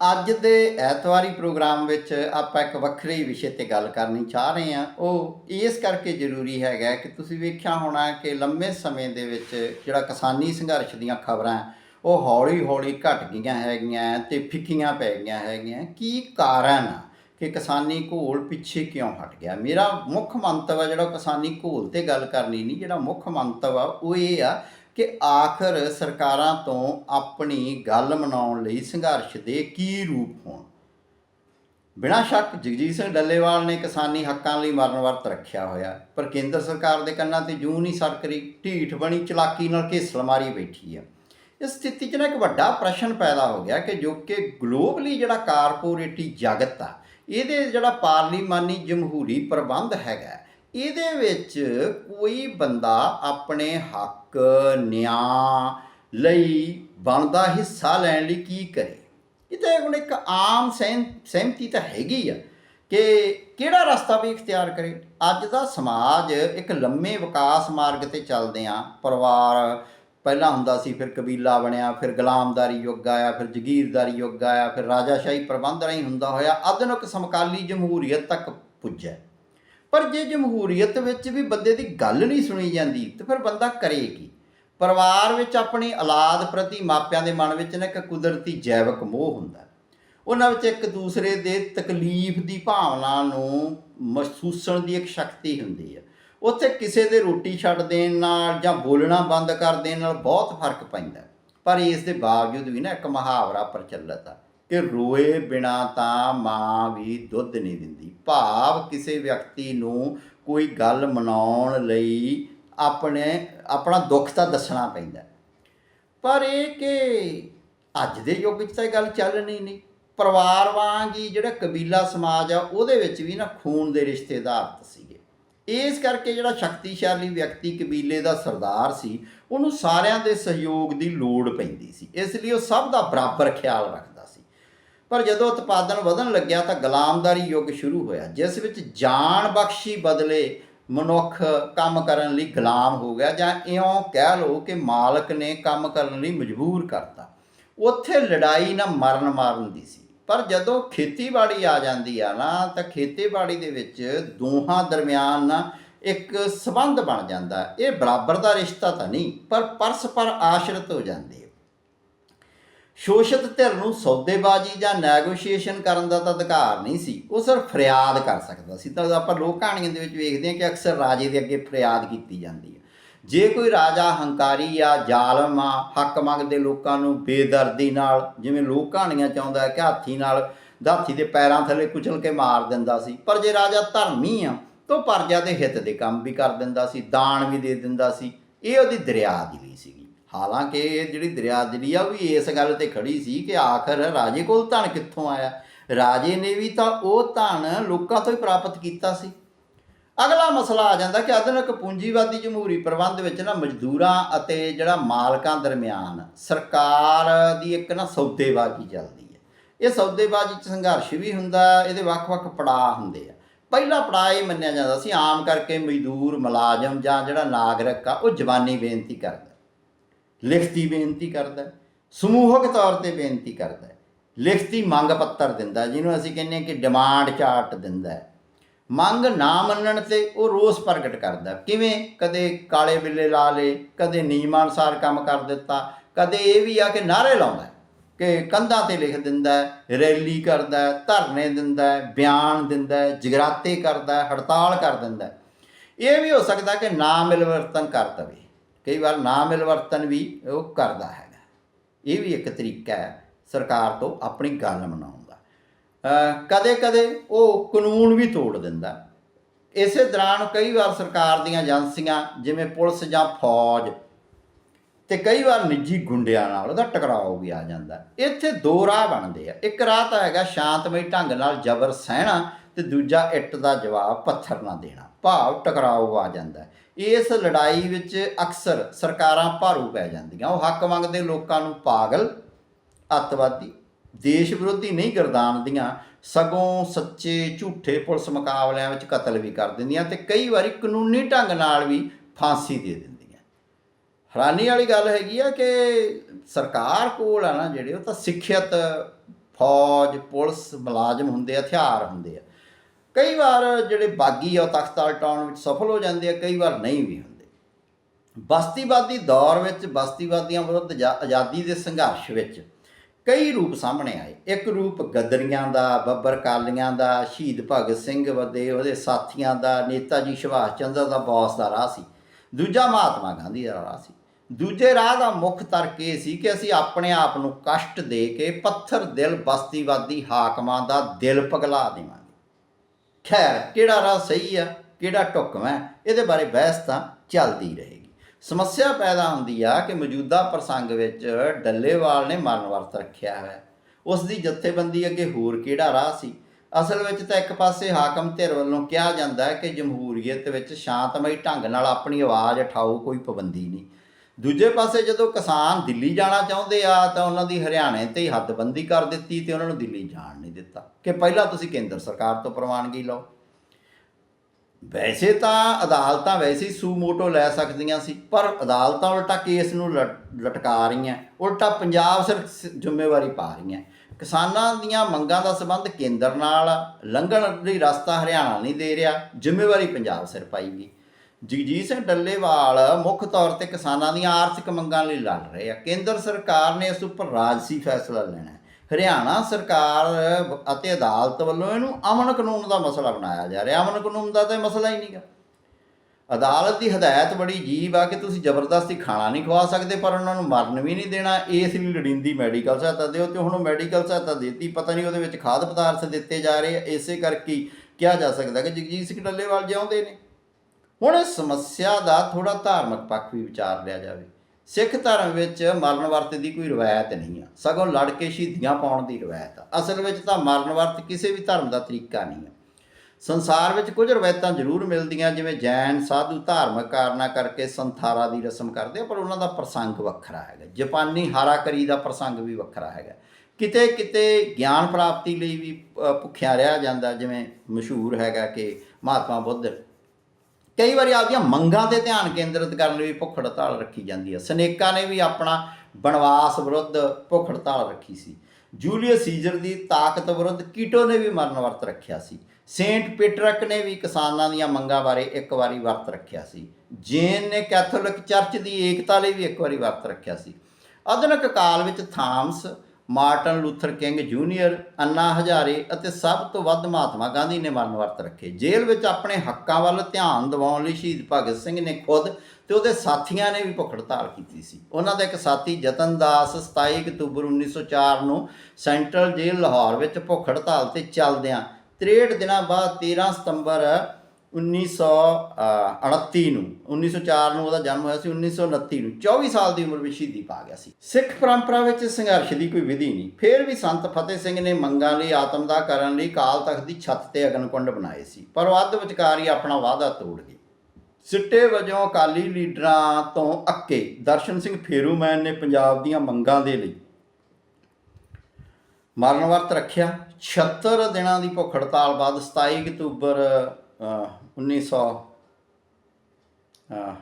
ਅੱਜ ਦੇ ਐਤਵਾਰੀ ਪ੍ਰੋਗਰਾਮ ਵਿੱਚ ਆਪਾਂ ਇੱਕ ਵੱਖਰੇ ਵਿਸ਼ੇ ਤੇ ਗੱਲ ਕਰਨੀ ਚਾਹ ਰਹੇ ਹਾਂ। ਉਹ ਇਸ ਕਰਕੇ ਜ਼ਰੂਰੀ ਹੈਗਾ ਕਿ ਤੁਸੀਂ ਵੇਖਿਆ ਹੋਣਾ ਕਿ ਲੰਮੇ ਸਮੇਂ ਦੇ ਵਿੱਚ ਜਿਹੜਾ ਕਿਸਾਨੀ ਸੰਘਰਸ਼ ਦੀਆਂ ਖਬਰਾਂ, ਉਹ ਹੌਲੀ-ਹੌਲੀ ਘਟ ਗਈਆਂ ਹੈਗੀਆਂ ਤੇ ਫਿੱਕੀਆਂ ਪੈ ਗਈਆਂ ਹੈਗੀਆਂ। ਕੀ ਕਾਰਨ ਆ ਕਿ ਕਿਸਾਨੀ ਘੋਲ ਪਿੱਛੇ ਕਿਉਂ ਹਟ ਗਿਆ? ਮੇਰਾ ਮੁੱਖ ਮੰਤਵ ਆ ਜਿਹੜਾ ਕਿਸਾਨੀ ਘੋਲ ਤੇ ਗੱਲ ਕਰਨੀ ਨਹੀਂ, ਜਿਹੜਾ ਮੁੱਖ ਮੰਤਵ ਆ, ਉਹ ਇਹ ਆ ਕਿ ਆਖਰ ਸਰਕਾਰਾਂ ਤੋਂ ਆਪਣੀ ਗੱਲ ਮਨਾਉਣ ਲਈ ਸੰਘਰਸ਼ ਦੇ ਕੀ ਰੂਪ ਹੋਣ? ਬਿਨਾਂ ਸ਼ੱਕ ਜਗਜੀਤ ਸਿੰਘ ਡੱਲੇਵਾਲ ਨੇ ਕਿਸਾਨੀ ਹੱਕਾਂ ਲਈ ਮਰਨ ਵਰਤ ਰੱਖਿਆ ਹੋਇਆ। ਪਰ ਕੇਂਦਰ ਸਰਕਾਰ ਦੇ ਕੰਨਾਂ ਤੇ ਜੂੰ ਨਹੀਂ ਸਰਕਰੀ ਢੀਠ ਬਣੀ ਚਲਾਕੀ ਨਾਲ ਘੇਸਲ ਮਾਰੀ ਬੈਠੀ ਆ। ਇਸ ਸਥਿਤੀ 'ਚ ਨਾ ਇੱਕ ਵੱਡਾ ਪ੍ਰਸ਼ਨ ਪੈਦਾ ਹੋ ਗਿਆ ਕਿ ਜੋ ਕਿ ਗਲੋਬਲੀ ਜਿਹੜਾ ਕਾਰਪੋਰੇਟੀ ਜਗਤ ਆ, ਇਹਦੇ ਜਿਹੜਾ ਪਾਰਲੀਮਾਨੀ ਜਮਹੂਰੀ ਪ੍ਰਬੰਧ ਹੈਗਾ ਇਹਦੇ ਵਿੱਚ ਕੋਈ ਬੰਦਾ ਆਪਣੇ ਹੱਕ, ਨਿਆਂ ਲਈ ਬਣਦਾ ਹਿੱਸਾ ਲੈਣ ਲਈ ਕੀ ਕਰੇ? ਇਹ ਤਾਂ ਹੁਣ ਇੱਕ ਆਮ ਸਹਿਮ, ਸਹਿਮਤੀ ਤਾਂ ਹੈਗੀ ਆ ਕਿ ਕਿਹੜਾ ਰਸਤਾ ਵੀ ਇਖਤਿਆਰ ਕਰੇ? ਅੱਜ ਦਾ ਸਮਾਜ ਇੱਕ ਲੰਮੇ ਵਿਕਾਸ ਮਾਰਗ ਤੇ ਚੱਲਦੇ ਆ। ਪਰਿਵਾਰ ਪਹਿਲਾਂ ਹੁੰਦਾ ਸੀ ਫਿਰ ਕਬੀਲਾ ਬਣਿਆ, ਫਿਰ ਗੁਲਾਮਦਾਰੀ ਯੁੱਗ ਆਇਆ, ਫਿਰ ਜ਼ਗੀਰਦਾਰੀ ਯੁੱਗ ਆਇਆ, ਫਿਰ ਰਾਜਾਸ਼ਾਹੀ ਪ੍ਰਬੰਧ ਰਾਹੀਂ ਹੁੰਦਾ ਹੋਇਆ। ਆਧੁਨਿਕ ਸਮਕਾਲੀ ਜਮਹੂਰੀਅਤ ਤੱਕ ਪੁੱਜਿਆ। ਪਰ ਜੇ ਜਮਹੂਰੀਅਤ ਵਿੱਚ ਵੀ ਬੰਦੇ ਦੀ ਗੱਲ ਨਹੀਂ ਸੁਣੀ ਜਾਂਦੀ, ਤੇ ਫਿਰ ਬੰਦਾ ਕਰੇ ਕੀ? ਪਰਿਵਾਰ ਵਿੱਚ ਆਪਣੀ ਔਲਾਦ ਪ੍ਰਤੀ ਮਾਪਿਆਂ ਦੇ ਮਨ ਵਿੱਚ ਨਾ ਇੱਕ ਕੁਦਰਤੀ ਜੈਵਿਕ ਮੋਹ ਹੁੰਦਾ। ਉਹਨਾਂ ਵਿੱਚ ਇੱਕ ਦੂਸਰੇ ਦੇ ਤਕਲੀਫ ਦੀ ਭਾਵਨਾ ਨੂੰ ਮਹਿਸੂਸਣ ਦੀ ਇੱਕ ਸ਼ਕਤੀ ਹੁੰਦੀ ਹੈ ਉੱਥੇ ਕਿਸੇ ਦੇ ਰੋਟੀ ਛੱਡ ਦੇਣ ਨਾਲ ਜਾਂ ਬੋਲਣਾ ਬੰਦ ਕਰ ਦੇਣ ਨਾਲ ਬਹੁਤ ਫ਼ਰਕ ਪੈਂਦਾ। ਪਰ ਇਸ ਦੇ ਬਾਵਜੂਦ ਵੀ ਨਾ ਇੱਕ ਮੁਹਾਵਰਾ ਪ੍ਰਚਲਿਤ ਆ। ਕਿ ਰੋਏ ਬਿਨਾ ਤਾਂ ਮਾਂ ਵੀ ਦੁੱਧ ਨਹੀਂ ਦਿੰਦੀ। ਭਾਵ ਕਿਸੇ ਵਿਅਕਤੀ ਨੂੰ ਕੋਈ ਗੱਲ ਮਨਾਉਣ ਲਈ ਆਪਣੇ, ਆਪਣਾ ਦੁੱਖ ਤਾਂ ਦੱਸਣਾ ਪੈਂਦਾ। ਪਰ ਇਹ ਕਿ ਅੱਜ ਦੇ ਯੁੱਗ 'ਚ ਤਾਂ ਇਹ ਗੱਲ ਚੱਲਣੀ ਨਹੀਂ। ਪਰਿਵਾਰ ਵਾਂਗ ਹੀ ਜਿਹੜਾ ਕਬੀਲਾ ਸਮਾਜ ਆ, ਉਹਦੇ ਵਿੱਚ ਵੀ ਨਾ ਖੂਨ ਦੇ ਰਿਸ਼ਤੇਦਾਰ ਸੀਗੇ। ਇਸ ਕਰਕੇ ਜਿਹੜਾ ਸ਼ਕਤੀਸ਼ਾਲੀ ਵਿਅਕਤੀ ਕਬੀਲੇ ਦਾ ਸਰਦਾਰ ਸੀ, ਉਹਨੂੰ ਸਾਰਿਆਂ ਦੇ ਸਹਿਯੋਗ ਦੀ ਲੋੜ ਪੈਂਦੀ ਸੀ। ਇਸ ਲਈ ਉਹ ਸਭ ਦਾ ਬਰਾਬਰ ਖਿਆਲ ਰੱਖਦਾ ਪਰ ਜਦੋਂ ਉਤਪਾਦਨ ਵਧਣ ਲੱਗਿਆ ਤਾਂ ਗੁਲਾਮਦਾਰੀ ਯੁੱਗ ਸ਼ੁਰੂ ਹੋਇਆ, ਜਿਸ ਵਿੱਚ ਜਾਨ ਬਖਸ਼ੀ ਬਦਲੇ ਮਨੁੱਖ ਕੰਮ ਕਰਨ ਲਈ ਗੁਲਾਮ ਹੋ ਗਿਆ ਜਾਂ ਇਉਂ ਕਹਿ ਲਓ ਕਿ ਮਾਲਕ ਨੇ ਕੰਮ ਕਰਨ ਲਈ ਮਜਬੂਰ ਕਰਤਾ। ਉੱਥੇ ਲੜਾਈ ਨਾ ਮਰਨ ਮਾਰਨ ਦੀ ਸੀ। ਪਰ ਜਦੋਂ ਖੇਤੀਬਾੜੀ ਆ ਜਾਂਦੀ ਆ ਨਾ, ਤਾਂ ਖੇਤੀਬਾੜੀ ਦੇ ਵਿੱਚ ਦੋਹਾਂ ਦਰਮਿਆਨ ਨਾ ਇੱਕ ਸਬੰਧ ਬਣ ਜਾਂਦਾ। ਇਹ ਬਰਾਬਰ ਦਾ ਰਿਸ਼ਤਾ ਤਾਂ ਨਹੀਂ, ਪਰ ਪਰਸਪਰ ਆਸ਼ਰਿਤ ਹੋ ਜਾਂਦੇ ਸ਼ੋਸ਼ਿਤ ਧਿਰ ਨੂੰ ਸੌਦੇਬਾਜ਼ੀ ਜਾਂ ਨੈਗੋਸ਼ੀਏਸ਼ਨ ਕਰਨ ਦਾ ਤਾਂ ਅਧਿਕਾਰ ਨਹੀਂ ਸੀ, ਉਹ ਸਿਰਫ ਫਰਿਆਦ ਕਰ ਸਕਦਾ ਸੀ। ਤਾਂ ਆਪਾਂ ਲੋਕ ਕਹਾਣੀਆਂ ਦੇ ਵਿੱਚ ਵੇਖਦੇ ਹਾਂ ਕਿ ਅਕਸਰ ਰਾਜੇ ਦੇ ਅੱਗੇ ਫਰਿਆਦ ਕੀਤੀ ਜਾਂਦੀ ਹੈ। ਜੇ ਕੋਈ ਰਾਜਾ ਹੰਕਾਰੀ ਆ ਜ਼ਾਲਮ ਆ, ਹੱਕ ਮੰਗਦੇ ਲੋਕਾਂ ਨੂੰ ਬੇਦਰਦੀ ਨਾਲ, ਜਿਵੇਂ ਲੋਕ ਕਹਾਣੀਆਂ ਚਾਹੁੰਦਾ ਹੈ ਕਿ ਹਾਥੀ ਨਾਲ ਹਾਥੀ ਦੇ ਪੈਰਾਂ ਥੱਲੇ ਕੁਚਲ ਕੇ ਮਾਰ ਦਿੰਦਾ ਸੀ। ਪਰ ਜੇ ਰਾਜਾ ਧਰਮੀ ਆ, ਤਾਂ ਉਹ ਪ੍ਰਜਾ ਦੇ ਹਿੱਤ ਦੇ ਕੰਮ ਵੀ ਕਰ ਦਿੰਦਾ ਸੀ, ਦਾਨ ਵੀ ਦੇ ਦਿੰਦਾ ਸੀ। ਇਹ ਉਹਦੀ ਦਰਿਆ ਦੀ ਦਰਿਆਦਿਲੀ ਸੀਗੀ। ਹਾਲਾਂਕਿ ਇਹ ਜਿਹੜੀ ਦਰਿਆ ਦਰਿਆਦਿਲੀ ਆ ਉਹ ਵੀ ਇਸ ਗੱਲ ਤੇ ਖੜੀ ਸੀ ਕਿ ਆਖਰ ਰਾਜੇ ਕੋਲ ਧਨ ਕਿੱਥੋਂ ਆਇਆ? ਰਾਜੇ ਨੇ ਵੀ ਤਾਂ ਉਹ ਧਨ ਲੋਕਾਂ ਤੋਂ ਹੀ ਪ੍ਰਾਪਤ ਕੀਤਾ ਸੀ। ਅਗਲਾ ਮਸਲਾ ਆ ਜਾਂਦਾ ਕਿ ਆਧੁਨਿਕ ਪੂੰਜੀਵਾਦੀ ਜਮਹੂਰੀ ਪ੍ਰਬੰਧ ਵਿੱਚ ਨਾ ਮਜ਼ਦੂਰਾਂ ਅਤੇ ਜਿਹੜਾ ਮਾਲਕਾਂ ਦਰਮਿਆਨ ਸਰਕਾਰ ਦੀ ਇੱਕ ਨਾ ਸੌਦੇਬਾਜ਼ੀ ਚੱਲਦੀ ਹੈ। ਇਹ ਸੌਦੇਬਾਜ਼ੀ 'ਚ ਸੰਘਰਸ਼ ਵੀ ਹੁੰਦਾ, ਇਹਦੇ ਵੱਖ-ਵੱਖ ਪੜਾਅ ਹੁੰਦੇ ਆ। ਪਹਿਲਾ ਪੜਾਅ ਇਹ ਮੰਨਿਆ ਜਾਂਦਾ ਸੀ ਆਮ ਕਰਕੇ ਮਜ਼ਦੂਰ, ਮੁਲਾਜ਼ਮ ਜਾਂ ਜਿਹੜਾ ਨਾਗਰਿਕ ਆ, ਉਹ ਜਵਾਨੀ ਬੇਨਤੀ ਕਰਦਾ। ਲਿਖਤੀ ਬੇਨਤੀ ਕਰਦਾ ਹੈ, ਸਮੂਹਕ ਤੌਰ ਤੇ ਬੇਨਤੀ ਕਰਦਾ ਲਿਖਤੀ ਮੰਗ ਪੱਤਰ ਦਿੰਦਾ ਜਿਹਨੂੰ ਅਸੀਂ ਕਹਿੰਦੇ ਹਾਂ ਕਿ ਡਿਮਾਂਡ ਚਾਰਟ ਦਿੰਦਾ ਮੰਗ ਨਾ ਮੰਨਣ ਤੇ ਉਹ ਰੋਸ ਪ੍ਰਗਟ ਕਰਦਾ ਕਿਵੇਂ? ਕਦੇ ਕਾਲੇ ਬਿੱਲੇ ਲਾ ਲੇ ਕਦੇ ਨਿਯਮਾਂ ਅਨੁਸਾਰ ਕੰਮ ਕਰ ਦਿੱਤਾ ਕਦੇ ਇਹ ਵੀ ਆ ਕਿ ਨਾਰੇ ਲਾਉਂਦਾ ਕਿ ਕੰਧਾਂ ਤੇ ਲਿਖ ਦਿੰਦਾ ਰੈਲੀ ਕਰਦਾ ਧਰਨੇ ਦਿੰਦਾ ਬਿਆਨ ਦਿੰਦਾ ਜਗਰਾਤੇ ਕਰਦਾ ਹੜਤਾਲ ਕਰ ਦਿੰਦਾ ਇਹ ਵੀ ਹੋ ਸਕਦਾ ਕਿ ਨਾ ਮਿਲਵਰਤਨ ਕਰ ਦਵੇ। ਕਈ ਵਾਰ ਨਾ ਮਿਲਵਰਤਨ ਵੀ ਉਹ ਕਰਦਾ ਹੈਗਾ। ਇਹ ਵੀ ਇੱਕ ਤਰੀਕਾ ਹੈ ਸਰਕਾਰ ਤੋਂ ਆਪਣੀ ਗੱਲ ਮਨਾਉਣ ਦਾ। ਕਦੇ ਕਦੇ ਉਹ ਕਾਨੂੰਨ ਵੀ ਤੋੜ ਦਿੰਦਾ। ਇਸੇ ਦੌਰਾਨ ਕਈ ਵਾਰ ਸਰਕਾਰ ਦੀਆਂ ਏਜੰਸੀਆਂ ਜਿਵੇਂ ਪੁਲਿਸ ਜਾਂ ਫੌਜ ਤੇ ਕਈ ਵਾਰ ਨਿੱਜੀ ਗੁੰਡਿਆਂ ਨਾਲ ਉਹਦਾ ਟਕਰਾਓ ਵੀ ਆ ਜਾਂਦਾ। ਇੱਥੇ ਦੋ ਰਾਹ ਬਣਦੇ ਆ। ਇੱਕ ਰਾਹ ਤਾਂ ਹੈਗਾ ਸ਼ਾਂਤਮਈ ਢੰਗ ਨਾਲ ਜ਼ਬਰ ਸਹਿਣਾ ਤੇ ਦੂਜਾ ਇੱਟ ਦਾ ਜਵਾਬ ਪੱਥਰ ਨਾਲ ਦੇਣਾ। ਭਾਵ ਟਕਰਾਓ ਆ ਜਾਂਦਾ। ਇਸ ਲੜਾਈ ਵਿੱਚ ਅਕਸਰ ਸਰਕਾਰਾਂ ਭਾਰੂ ਪੈ ਜਾਂਦੀਆਂ। ਉਹ ਹੱਕ ਮੰਗਦੇ ਲੋਕਾਂ ਨੂੰ ਪਾਗਲ, ਅੱਤਵਾਦੀ, ਦੇਸ਼ ਵਿਰੋਧੀ ਨਹੀਂ ਗਰਦਾਨਦੀਆਂ ਸਗੋਂ ਸੱਚੇ ਝੂਠੇ ਪੁਲਿਸ ਮੁਕਾਬਲਿਆਂ ਵਿੱਚ ਕਤਲ ਵੀ ਕਰ ਦਿੰਦੀਆਂ ਤੇ ਕਈ ਵਾਰੀ ਕਾਨੂੰਨੀ ਢੰਗ ਨਾਲ ਵੀ ਫਾਂਸੀ ਦੇ ਦਿੰਦੀਆਂ। ਹੈਰਾਨੀ ਵਾਲੀ ਗੱਲ ਹੈਗੀ ਆ ਕਿ ਸਰਕਾਰ ਕੋਲ ਆ ਨਾ ਜਿਹੜੇ, ਉਹ ਤਾਂ ਸਿੱਖਿਅਤ, ਫੌਜ, ਪੁਲਿਸ ਮੁਲਾਜ਼ਮ ਹੁੰਦੇ, ਹਥਿਆਰ ਹੁੰਦੇ ਆ। ਕਈ ਵਾਰ ਜਿਹੜੇ ਬਾਗੀ ਆ ਉਹ ਤਖਤ ਉਲਟਾਉਣ ਵਿੱਚ ਸਫਲ ਹੋ ਜਾਂਦੇ ਆ, ਕਈ ਵਾਰ ਨਹੀਂ ਵੀ ਹੁੰਦੇ। ਬਸਤੀਵਾਦੀ ਦੌਰ ਵਿੱਚ ਬਸਤੀਵਾਦੀਆਂ ਵਿਰੁੱਧ ਆਜ਼ਾ- ਆਜ਼ਾਦੀ ਦੇ ਸੰਘਰਸ਼ ਵਿੱਚ ਕਈ ਰੂਪ ਸਾਹਮਣੇ ਆਏ। ਇੱਕ ਰੂਪ ਗਦਰੀਆਂ ਦਾ, ਬੱਬਰ ਕਾਲੀਆਂ ਦਾ, ਸ਼ਹੀਦ ਭਗਤ ਸਿੰਘ ਵਦੇ ਉਹਦੇ ਸਾਥੀਆਂ ਦਾ ਨੇਤਾ ਜੀ ਸੁਭਾਸ਼ ਚੰਦਰ ਦਾ ਬੌਸ ਦਾ ਰਾਹ ਸੀ। ਦੂਜਾ ਮਹਾਤਮਾ ਗਾਂਧੀ ਦਾ ਰਾਹ ਸੀ। ਦੂਜੇ ਰਾਹ ਦਾ ਮੁੱਖ ਤਰਕ ਇਹ ਸੀ ਕਿ ਅਸੀਂ ਆਪਣੇ ਆਪ ਨੂੰ ਕਸ਼ਟ ਦੇ ਕੇ ਪੱਥਰ ਦਿਲ ਬਸਤੀਵਾਦੀ ਹਾਕਮਾਂ ਦਾ ਦਿਲ ਪਗਲਾ ਦੇਵਾਂਗੇ। ਖੈਰ ਕਿਹੜਾ ਰਾਹ ਸਹੀ ਆ ਕਿਹੜਾ ਢੁਕਵਾਂ ਹੈ, ਇਹਦੇ ਬਾਰੇ ਬਹਿਸ ਤਾਂ ਚੱਲਦੀ ਰਹੇਗੀ। ਸਮੱਸਿਆ ਪੈਦਾ ਹੁੰਦੀ ਆ ਕਿ ਮੌਜੂਦਾ ਪ੍ਰਸੰਗ ਵਿੱਚ ਡੱਲੇਵਾਲ ਨੇ ਮਰਨ ਵਰਤ ਰੱਖਿਆ ਹੋਇਆ ਉਸ ਦੀ ਜਥੇਬੰਦੀ ਅੱਗੇ ਹੋਰ ਕਿਹੜਾ ਰਾਹ ਸੀ? ਅਸਲ ਵਿੱਚ ਤਾਂ ਇੱਕ ਪਾਸੇ ਹਾਕਮ ਧਿਰ ਵੱਲੋਂ ਕਿਹਾ ਜਾਂਦਾ ਹੈ ਕਿ ਜਮਹੂਰੀਅਤ ਵਿੱਚ ਸ਼ਾਂਤਮਈ ਢੰਗ ਨਾਲ ਆਪਣੀ ਆਵਾਜ਼ ਉਠਾਓ ਕੋਈ ਪਾਬੰਦੀ ਨਹੀਂ। ਦੂਜੇ ਪਾਸੇ ਜਦੋਂ ਕਿਸਾਨ ਦਿੱਲੀ ਜਾਣਾ ਚਾਹੁੰਦੇ ਆ, ਤਾਂ ਉਹਨਾਂ ਦੀ ਹਰਿਆਣੇ ਤੇ ਹੀ ਹੱਦਬੰਦੀ ਕਰ ਦਿੱਤੀ ਤੇ ਉਹਨਾਂ ਨੂੰ ਦਿੱਲੀ ਜਾਣ ਨਹੀਂ ਦਿੱਤਾ। ਕਿ ਪਹਿਲਾਂ ਤੁਸੀਂ ਕੇਂਦਰ ਸਰਕਾਰ ਤੋਂ ਪ੍ਰਵਾਨਗੀ ਲਓ। ਵੈਸੇ ਤਾਂ ਅਦਾਲਤਾਂ ਵੈਸੇ ਹੀ ਸੂਮੋਟੋ ਲੈ ਸਕਦੀਆਂ ਸੀ, ਪਰ ਅਦਾਲਤਾਂ ਉਲਟਾ ਕੇਸ ਨੂੰ ਲਟ- ਲਟਕਾ ਰਹੀਆਂ, ਉਲਟਾ ਪੰਜਾਬ ਸਿਰ ਜ਼ਿੰਮੇਵਾਰੀ ਪਾ ਰਹੀਆਂ। ਕਿਸਾਨਾਂ ਦੀਆਂ ਮੰਗਾਂ ਦਾ ਸੰਬੰਧ ਕੇਂਦਰ ਨਾਲ ਲੰਘਣ ਲਈ ਰਸਤਾ ਹਰਿਆਣਾ ਨਹੀਂ ਦੇ ਰਿਹਾ, ਜ਼ਿੰਮੇਵਾਰੀ ਪੰਜਾਬ ਸਿਰ ਪਾਈ ਗਈ। ਜਗਜੀਤ ਸਿੰਘ ਡੱਲੇਵਾਲ ਮੁੱਖ ਤੌਰ ਤੇ ਕਿਸਾਨਾਂ ਦੀਆਂ ਆਰਥਿਕ ਮੰਗਾਂ ਲਈ ਲੜ ਰਹੇ ਆ। ਕੇਂਦਰ ਸਰਕਾਰ ਨੇ ਇਸ ਉੱਪਰ ਰਾਜਸੀ ਫੈਸਲਾ ਲੈਣਾ ਹੈ। ਹਰਿਆਣਾ ਸਰਕਾਰ ਅਤੇ ਅਦਾਲਤ ਵੱਲੋਂ ਇਹਨੂੰ ਅਮਨ ਕਾਨੂੰਨ ਦਾ ਮਸਲਾ ਬਣਾਇਆ ਜਾ ਰਿਹਾ। ਅਮਨ ਕਾਨੂੰਨ ਦਾ ਤਾਂ ਮਸਲਾ ਹੀ ਨਹੀਂਗਾ। ਅਦਾਲਤ ਦੀ ਹਦਾਇਤ ਬੜੀ ਜੀਬ ਆ ਕਿ ਤੁਸੀਂ ਜ਼ਬਰਦਸਤੀ ਖਾਣਾ ਨਹੀਂ ਖਵਾ ਸਕਦੇ, ਪਰ ਉਹਨਾਂ ਨੂੰ ਮਰਨ ਵੀ ਨਹੀਂ ਦੇਣਾ। ਇਸ ਲਈ ਲੜਿੰਦੀ ਮੈਡੀਕਲ ਸਹਾਇਤਾ ਦਿਓ ਤੇ ਹੁਣ ਮੈਡੀਕਲ ਸਹਾਇਤਾ ਦਿੱਤੀ, ਪਤਾ ਨਹੀਂ ਉਹਦੇ ਵਿੱਚ ਖਾਦ ਪਦਾਰਥ ਦਿੱਤੇ ਜਾ ਰਹੇ ਆ। ਇਸੇ ਕਰਕੇ ਕਿਹਾ ਜਾ ਸਕਦਾ ਕਿ ਜਗਜੀਤ ਸਿੰਘ ਡੱਲੇਵਾਲ ਜਿਉਂਦੇ ਨੇ। ਹੁਣ ਇਸ ਸਮੱਸਿਆ ਦਾ ਥੋੜਾ ਧਾਰਮਿਕ ਪੱਖ ਵੀ ਵਿਚਾਰ ਲਿਆ ਜਾਵੇ। ਸਿੱਖ ਧਰਮ ਵਿੱਚ ਮਰਨ ਵਰਤ ਦੀ ਕੋਈ ਰਵਾਇਤ ਨਹੀਂ ਆ। ਸਗੋਂ ਲੜ ਕੇ ਸ਼ਹੀਦੀਆਂ ਪਾਉਣ ਦੀ ਰਵਾਇਤ ਆ। ਅਸਲ ਵਿੱਚ ਤਾਂ ਮਰਨ ਵਰਤ ਕਿਸੇ ਵੀ ਧਰਮ ਦਾ ਤਰੀਕਾ ਨਹੀਂ ਆ। ਸੰਸਾਰ ਵਿੱਚ ਕੁਝ ਰਵਾਇਤਾਂ ਜ਼ਰੂਰ ਮਿਲਦੀਆਂ, ਜਿਵੇਂ ਜੈਨ, ਸਾਧੂ ਧਾਰਮਿਕ ਕਾਰਨਾਂ ਕਰਕੇ ਸੰਥਾਰਾ ਦੀ ਰਸਮ ਕਰਦੇ ਪਰ ਉਹਨਾਂ ਦਾ ਪ੍ਰਸੰਗ ਵੱਖਰਾ ਹੈਗਾ। ਜਾਪਾਨੀ ਹਾਰਾਕਰੀ ਦਾ ਪ੍ਰਸੰਗ ਵੀ ਵੱਖਰਾ ਹੈਗਾ। ਕਿਤੇ ਕਿਤੇ ਗਿਆਨ ਪ੍ਰਾਪਤੀ ਲਈ ਵੀ ਭੁੱਖਿਆ ਰਿਹਾ ਜਾਂਦਾ, ਜਿਵੇਂ ਮਸ਼ਹੂਰ ਹੈਗਾ ਕਿ ਮਹਾਤਮਾ ਬੁੱਧ ਕਈ ਵਾਰੀ ਆਪਦੀਆਂ ਮੰਗਾਂ ਤੇ ਧਿਆਨ ਕੇਂਦਰਿਤ ਕਰਨ ਲਈ ਭੁੱਖ ਹੜਤਾਲ ਰੱਖੀ ਜਾਂਦੀ ਹੈ। ਸਨੇਕਾ ਨੇ ਵੀ ਆਪਣਾ ਬਨਵਾਸ ਵਿਰੁੱਧ ਭੁੱਖ ਹੜਤਾਲ ਰੱਖੀ ਸੀ। ਜੂਲੀਅਸ ਸੀਜ਼ਰ ਦੀ ਤਾਕਤ ਵਿਰੁੱਧ ਕੀਟੋ ਨੇ ਵੀ ਮਰਨ ਵਰਤ ਰੱਖਿਆ ਸੀ। ਸੇਂਟ ਪੀਟਰਕ ਨੇ ਵੀ ਕਿਸਾਨਾਂ ਦੀਆਂ ਮੰਗਾਂ ਬਾਰੇ ਇੱਕ ਵਾਰੀ ਵਰਤ ਰੱਖਿਆ ਸੀ। ਜੇਨ ਨੇ ਕੈਥੋਲਿਕ ਚਰਚ ਦੀ ਏਕਤਾ ਲਈ ਵੀ ਇੱਕ ਵਾਰੀ ਵਰਤ ਰੱਖਿਆ ਸੀ। ਆਧੁਨਿਕ ਕਾਲ ਵਿੱਚ Thomas Martin Luther King junior, Anna Hazare ਅਤੇ ਸਭ ਤੋਂ ਵੱਧ ਮਹਾਤਮਾ ਗਾਂਧੀ ਨੇ ਮਰਨ ਵਰਤ ਰੱਖੇ। ਜੇਲ੍ਹ ਵਿੱਚ ਆਪਣੇ ਹੱਕਾਂ ਵੱਲ ਧਿਆਨ ਦਿਵਾਉਣ ਲਈ ਸ਼ਹੀਦ ਭਗਤ ਸਿੰਘ ਨੇ ਖੁਦ ਤੇ ਉਹਦੇ ਸਾਥੀਆਂ ਨੇ ਵੀ ਭੁੱਖ ਹੜਤਾਲ ਕੀਤੀ ਸੀ। ਉਹਨਾਂ ਦਾ ਇੱਕ ਸਾਥੀ ਜਤਨ ਦਾਸ 27 ਅਕਤੂਬਰ 1904 ਨੂੰ ਸੈਂਟਰਲ ਜੇਲ੍ਹ ਲਾਹੌਰ ਵਿੱਚ ਭੁੱਖ ਹੜਤਾਲ ਤੇ ਚੱਲਦਿਆਂ 63 ਦਿਨਾਂ ਬਾਅਦ 13 ਸਤੰਬਰ 1929 ਨੂੰ 1904 ਨੂੰ ਉਹਦਾ ਜਨਮ ਹੋਇਆ ਸੀ 1929 ਨੂੰ। 24 ਸਾਲ ਦੀ ਉਮਰ ਵਿੱਚ ਸ਼ਹੀਦੀ ਪਾ ਗਿਆ ਸੀ। ਸਿੱਖ ਪਰੰਪਰਾ ਵਿੱਚ ਸੰਘਰਸ਼ ਦੀ ਕੋਈ ਵਿਧੀ ਨਹੀਂ। ਫਿਰ ਵੀ ਸੰਤ ਫਤਿਹ ਸਿੰਘ ਨੇ ਮੰਗਾਂ ਲਈ, ਆਤਮਦਾ ਕਰਨ ਲਈ ਕਾਲ ਤਖਤ ਦੀ ਛੱਤ ਤੇ ਅਗਨਕੁੰਡ ਬਣਾਏ ਸੀ। ਪਰ ਉਹ ਅੱਧ ਵਿਚਕਾਰ ਹੀ ਆਪਣਾ ਵਾਅਦਾ ਤੋੜ ਗਏ। ਸਿੱਟੇ ਵਜੋਂ ਅਕਾਲੀ ਲੀਡਰਾਂ ਤੋਂ ਅੱਕੇ ਦਰਸ਼ਨ ਸਿੰਘ ਫੇਰੂਮੈਨ ਨੇ ਪੰਜਾਬ ਦੀਆਂ ਮੰਗਾਂ ਦੇ ਲਈ ਮਰਨ ਵਰਤ ਰੱਖਿਆ। 76 ਦਿਨਾਂ ਦੀ ਭੁੱਖ ਹੜਤਾਲ ਬਾਅਦ 27 ਅਕਤੂਬਰ ਅਹ, 1900 ਅਹ,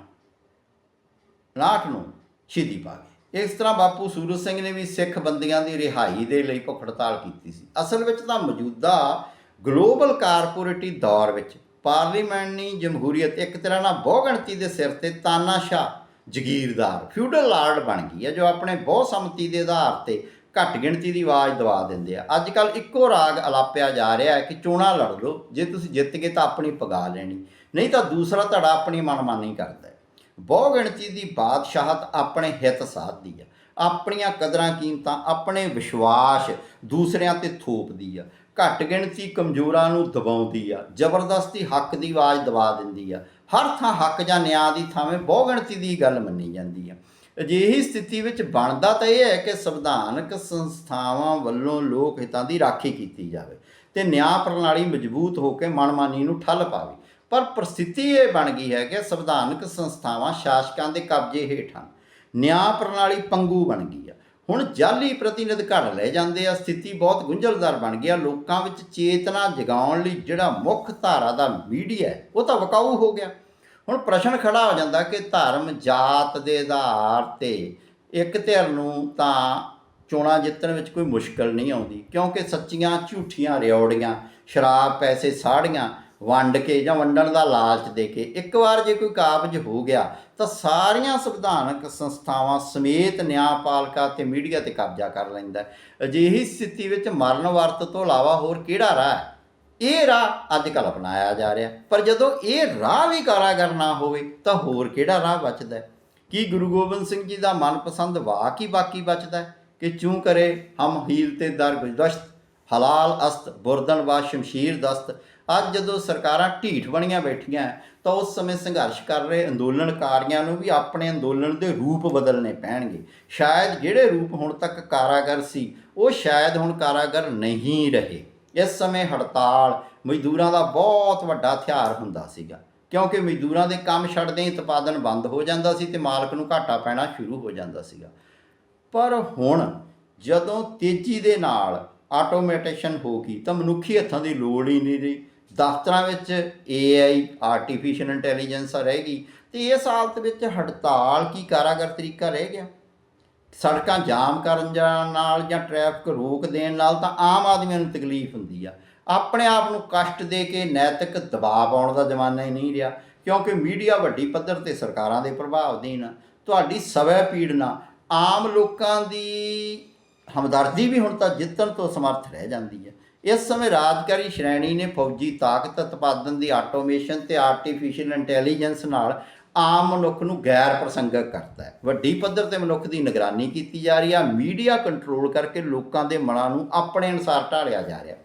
59 ਨੂੰ ਸ਼ਹੀਦੀ ਪਾ ਗਏ। ਇਸ ਤਰ੍ਹਾਂ ਬਾਪੂ ਸੂਰਜ ਸਿੰਘ ਨੇ ਵੀ ਸਿੱਖ ਬੰਦੀਆਂ ਦੀ ਰਿਹਾਈ ਦੇ ਲਈ ਭੁੱਖ ਹੜਤਾਲ ਕੀਤੀ ਸੀ। ਅਸਲ ਵਿੱਚ ਤਾਂ ਮੌਜੂਦਾ ਗਲੋਬਲ ਕਾਰਪੋਰੇਟੀ ਦੌਰ ਵਿੱਚ ਪਾਰਲੀਮੈਂਟਰੀ ਜਮਹੂਰੀਅਤ ਇੱਕ ਤਰ੍ਹਾਂ ਨਾਲ ਬਹੁਗਿਣਤੀ ਦੇ ਸਿਰ ਤੇ ਤਾਨਾਸ਼ਾਹ ਜ਼ਗੀਰਦਾਰ ਫਿਊਡਲ ਲਾਰਡ ਬਣ ਗਈ ਹੈ ਜੋ ਆਪਣੇ ਬਹੁਸੰਮਤੀ ਦੇ ਆਧਾਰ ਤੇ ਘੱਟ ਗਿਣਤੀ ਦੀ ਆਵਾਜ਼ ਦਬਾ ਦਿੰਦੇ ਆ। ਅੱਜ ਕੱਲ ਇੱਕੋ ਰਾਗ ਅਲਾਪਿਆ ਜਾ ਰਿਹਾ ਹੈ ਕਿ ਚੋਣਾਂ ਲੜ ਲਓ, ਜੇ ਤੁਸੀਂ ਜਿੱਤ ਗਏ ਤਾਂ ਆਪਣੀ ਪਗਾ ਲੈਣੀ, ਨਹੀਂ ਤਾਂ ਦੂਸਰਾ ਧੜਾ ਆਪਣੀ ਮਨਮਾਨੀ ਕਰਦਾ ਹੈ। ਬਹੁ ਗਿਣਤੀ ਦੀ ਬਾਦਸ਼ਾਹਤ ਆਪਣੇ ਹਿੱਤ ਸਾਧਦੀ ਆ। ਆਪਣੀਆਂ ਕਦਰਾਂ ਕੀਮਤਾਂ, ਆਪਣੇ ਵਿਸ਼ਵਾਸ ਦੂਸਰਿਆਂ ਤੇ ਥੋਪਦੀ ਆ। ਘੱਟ ਗਿਣਤੀ ਕਮਜ਼ੋਰਾਂ ਨੂੰ ਦਬਾਉਂਦੀ ਆ। ਜ਼ਬਰਦਸਤੀ ਹੱਕ ਦੀ ਆਵਾਜ਼ ਦਬਾ ਦਿੰਦੀ ਆ। ਹਰ ਥਾਂ ਹੱਕ ਜਾਂ ਨਿਆਂ ਦੀ ਥਾਵੇਂ ਬਹੁਗਿਣਤੀ ਦੀ ਗੱਲ ਮੰਨੀ ਜਾਂਦੀ ਆ। ਅਜਿਹੀ ਸਥਿਤੀ ਵਿੱਚ ਬਣਦਾ ਤਾਂ ਇਹ ਹੈ ਕਿ ਸੰਵਿਧਾਨਕ ਸੰਸਥਾਵਾਂ ਵੱਲੋਂ ਲੋਕ ਹਿੱਤਾਂ ਦੀ ਰਾਖੀ ਕੀਤੀ ਜਾਵੇ ਤੇ ਨਿਆਂ ਪ੍ਰਣਾਲੀ ਮਜ਼ਬੂਤ ਹੋ ਕੇ ਮਨਮਾਨੀ ਨੂੰ ਠੱਲ ਪਾਵੇ। ਪਰ ਪ੍ਰਸਥਿਤੀ ਇਹ ਬਣ ਗਈ ਹੈ ਕਿ ਸੰਵਿਧਾਨਕ ਸੰਸਥਾਵਾਂ ਸ਼ਾਸਕਾਂ ਦੇ ਕਬਜ਼ੇ ਹੇਠ ਹਨ। ਨਿਆਂ ਪ੍ਰਣਾਲੀ ਪੰਗੂ ਬਣ ਗਈ ਆ। ਹੁਣ ਜਾਲੀ ਪ੍ਰਤੀਨਿਧ ਘੜ ਲਏ ਜਾਂਦੇ ਆ। ਸਥਿਤੀ ਬਹੁਤ ਗੁੰਝਲਦਾਰ ਬਣ ਗਿਆ ਲੋਕਾਂ ਵਿੱਚ ਚੇਤਨਾ ਜਗਾਉਣ ਲਈ ਜਿਹੜਾ ਮੁੱਖ ਧਾਰਾ ਦਾ ਮੀਡੀਆ ਉਹ ਤਾਂ ਵਕਾਊ ਹੋ ਗਿਆ। ਹੁਣ ਪ੍ਰਸ਼ਨ ਖੜਾ ਹੋ ਜਾਂਦਾ ਕਿ ਧਰਮ ਜਾਤ ਦੇ ਆਧਾਰ ਤੇ ਇੱਕ ਧਿਰ ਨੂੰ ਤਾਂ ਚੋਣਾਂ ਜਿੱਤਣ ਵਿੱਚ ਕੋਈ ਮੁਸ਼ਕਲ ਨਹੀਂ ਆਉਂਦੀ, ਕਿਉਂਕਿ ਸੱਚੀਆਂ ਝੂਠੀਆਂ ਰਿਓੜੀਆਂ, ਸ਼ਰਾਬ ਪੈਸੇ ਸਾੜੀਆਂ, ਵੰਡ ਕੇ ਜਾਂ ਵੰਡਣ ਦਾ ਲਾਲਚ ਦੇ ਕੇ ਇੱਕ ਵਾਰ ਜੇ ਕੋਈ ਕਾਬਜ ਹੋ ਗਿਆ ਤਾਂ ਸਾਰੀਆਂ ਸੰਵਿਧਾਨਕ ਸੰਸਥਾਵਾਂ ਸਮੇਤ ਨਿਆਂਪਾਲਕਾ ਤੇ ਮੀਡੀਆ ਤੇ ਕਬਜ਼ਾ ਕਰ ਲੈਂਦਾ ਅਜਿਹੀ ਸਥਿਤੀ ਵਿੱਚ ਮਰਨ ਵਰਤ ਤੋਂ ਇਲਾਵਾ ਹੋਰ ਕਿਹੜਾ ਰਾਹ ਹੈ? ਇਹ ਰਾਹ ਅੱਜ ਕੱਲ੍ਹ ਅਪਣਾਇਆ ਜਾ ਰਿਹਾ। ਪਰ ਜਦੋਂ ਇਹ ਰਾਹ ਵੀ ਕਾਰਾਗਰ ਨਾ ਹੋਵੇ, ਤਾਂ ਹੋਰ ਕਿਹੜਾ ਰਾਹ ਬਚਦਾ ਹੈ? ਕੀ ਗੁਰੂ ਗੋਬਿੰਦ ਸਿੰਘ ਜੀ ਦਾ ਮਨਪਸੰਦ ਵਾਕ ਹੀ ਬਾਕੀ ਬਚਦਾ ਹੈ ਕਿ ਚੂੰ ਕਰੇ ਹਮ ਹੀਲ ਤੇ ਦਰ ਗੁਜਦਸ਼ਤ ਹਲਾਲ ਅਸਤ, ਬੁਰਦਨ ਵਾ ਸ਼ਮਸ਼ੀਰ ਦਸਤ। ਅੱਜ ਜਦੋਂ ਸਰਕਾਰਾਂ ਢੀਠ ਬਣੀਆਂ ਬੈਠੀਆਂ, ਤਾਂ ਉਸ ਸਮੇਂ ਸੰਘਰਸ਼ ਕਰ ਰਹੇ ਅੰਦੋਲਨਕਾਰੀਆਂ ਨੂੰ ਵੀ ਆਪਣੇ ਅੰਦੋਲਨ ਦੇ ਰੂਪ ਬਦਲਨੇ ਪੈਣਗੇ। ਸ਼ਾਇਦ ਜਿਹੜੇ ਰੂਪ ਹੁਣ ਤੱਕ ਕਾਰਾਗਰ ਸੀ, ਉਹ ਸ਼ਾਇਦ ਹੁਣ ਕਾਰਾਗਰ ਨਹੀਂ ਰਹੇ। ਇਸ ਸਮੇਂ ਹੜਤਾਲ ਮਜ਼ਦੂਰਾਂ ਦਾ ਬਹੁਤ ਵੱਡਾ ਹਥਿਆਰ ਹੁੰਦਾ ਸੀਗਾ, ਕਿਉਂਕਿ ਮਜ਼ਦੂਰਾਂ ਦੇ ਕੰਮ ਛੱਡਦੇ ਹੀ ਉਤਪਾਦਨ ਬੰਦ ਹੋ ਜਾਂਦਾ ਸੀ ਤੇ ਮਾਲਕ ਨੂੰ ਘਾਟਾ ਪੈਣਾ ਸ਼ੁਰੂ ਹੋ ਜਾਂਦਾ ਸੀਗਾ। ਪਰ ਹੁਣ ਜਦੋਂ ਤੇਜ਼ੀ ਦੇ ਨਾਲ ਆਟੋਮੇਟੇਸ਼ਨ ਹੋ ਗਈ, ਤਾਂ ਮਨੁੱਖੀ ਹੱਥਾਂ ਦੀ ਲੋੜ ਹੀ ਨਹੀਂ ਰਹੀ। ਦਫ਼ਤਰਾਂ ਵਿੱਚ AI ਆਰਟੀਫੀਸ਼ੀਅਲ ਇੰਟੈਲੀਜੈਂਸ ਰਹੇਗੀ, ਤੇ ਇਸ ਹਾਲਤ ਵਿੱਚ ਹੜਤਾਲ ਕੀ ਕਾਰਾਗਰ ਤਰੀਕਾ ਰਹਿ ਗਿਆ? ਸੜਕਾਂ ਜਾਮ ਕਰਨ ਜਾਣ ਨਾਲ ਜਾਂ ਟ੍ਰੈਫਿਕ ਰੋਕ ਦੇਣ ਨਾਲ ਤਾਂ ਆਮ ਆਦਮੀਆਂ ਨੂੰ ਤਕਲੀਫ ਹੁੰਦੀ ਆ। ਆਪਣੇ ਆਪ ਨੂੰ ਕਸ਼ਟ ਦੇ ਕੇ ਨੈਤਿਕ ਦਬਾਅ ਪਾਉਣ ਦਾ ਜ਼ਮਾਨਾ ਹੀ ਨਹੀਂ ਰਿਹਾ, ਕਿਉਂਕਿ ਮੀਡੀਆ ਵੱਡੀ ਪੱਧਰ ਤੇ ਸਰਕਾਰਾਂ ਦੇ ਪ੍ਰਭਾਵ ਦੇਣ ਤੁਹਾਡੀ ਸਵੈ ਪੀੜਨਾ ਆਮ ਲੋਕਾਂ ਦੀ ਹਮਦਰਦੀ ਵੀ ਹੁਣ ਤਾਂ ਜਿੱਤਣ ਤੋਂ ਸਮਰਥ ਰਹਿ ਜਾਂਦੀ ਹੈ ਇਸ ਸਮੇਂ ਰਾਜਕਾਰੀ ਸ਼੍ਰੇਣੀ ਨੇ ਫੌਜੀ ਤਾਕਤ, ਉਤਪਾਦਨ ਦੀ ਆਟੋਮੇਸ਼ਨ ਤੇ ਆਰਟੀਫੀਸ਼ੀਅਲ ਇੰਟੈਲੀਜੈਂਸ ਨਾਲ ਆਮ ਮਨੁੱਖ ਨੂੰ ਗੈਰ ਪ੍ਰਸੰਗਕ ਕਰਤਾ ਹੈ। ਵੱਡੀ ਪੱਧਰ ਤੇ ਮਨੁੱਖ ਦੀ ਨਿਗਰਾਨੀ ਕੀਤੀ ਜਾ ਰਹੀ ਹੈ ਮੀਡੀਆ ਕੰਟਰੋਲ ਕਰਕੇ ਲੋਕਾਂ ਦੇ ਮਨਾਂ ਨੂੰ ਆਪਣੇ ਅਨੁਸਾਰ ਢਾਲਿਆ ਜਾ ਰਿਹਾ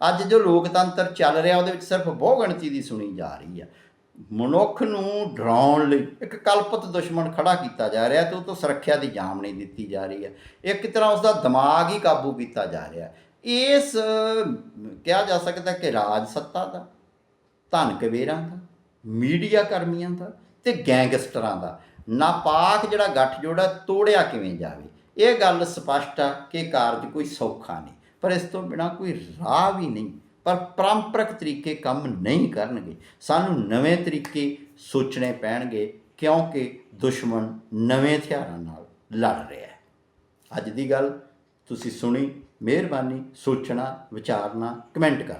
ਅੱਜ ਜੋ ਲੋਕਤੰਤਰ ਚੱਲ ਰਿਹਾ, ਉਹਦੇ ਵਿੱਚ ਸਿਰਫ ਬਹੁਗਿਣਤੀ ਦੀ ਸੁਣੀ ਜਾ ਰਹੀ ਹੈ ਮਨੁੱਖ ਨੂੰ ਡਰਾਉਣ ਲਈ ਇੱਕ ਕਲਪਤ ਦੁਸ਼ਮਣ ਖੜਾ ਕੀਤਾ ਜਾ ਰਿਹਾ ਤੇ ਉਹ ਤੋਂ ਸੁਰੱਖਿਆ ਦੀ ਜਾਮ ਨਹੀਂ ਦਿੱਤੀ ਜਾ ਰਹੀ ਹੈ। ਇੱਕ ਤਰ੍ਹਾਂ ਉਸ ਦਾ ਦਿਮਾਗ ਹੀ ਕਾਬੂ ਕੀਤਾ ਜਾ ਰਿਹਾ ਇਸ, ਕਿਹਾ ਜਾ ਸਕਦਾ ਕਿ ਰਾਜ ਸੱਤਾ ਦਾ, ਧਨ ਕਬੀਰਾਂ ਦਾ, ਮੀਡੀਆ ਕਰਮੀਆਂ ਦਾ ਤੇ ਗੈਂਗਸਟਰਾਂ ਦਾ। ਨਾਪਾਕ ਜਿਹੜਾ ਗੱਠਜੋੜਾ ਤੋੜਿਆ ਕਿਵੇਂ ਜਾਵੇ? ਇਹ ਗੱਲ ਸਪਸ਼ਟ ਆ ਕਿ ਕਾਰਜ ਕੋਈ ਸੌਖਾ ਨਹੀਂ। ਪਰ ਇਸ ਤੋਂ ਬਿਨਾ ਕੋਈ ਰਾਹ ਵੀ ਨਹੀਂ। ਪਰ ਪਰੰਪਰਕ ਤਰੀਕੇ ਕੰਮ ਨਹੀਂ ਕਰਨਗੇ। ਸਾਨੂੰ ਨਵੇਂ ਤਰੀਕੇ ਸੋਚਣੇ ਪੈਣਗੇ ਕਿਉਂਕਿ ਦੁਸ਼ਮਣ ਨਵੇਂ ਹਥਿਆਰਾਂ ਨਾਲ ਲੜ ਰਿਹਾ ਹੈ। ਅੱਜ ਦੀ ਗੱਲ ਤੁਸੀਂ ਸੁਣੀ ਮਿਹਰਬਾਨੀ ਸੋਚਣਾ ਵਿਚਾਰਨਾ ਕਮੈਂਟ ਕਰਨਾ।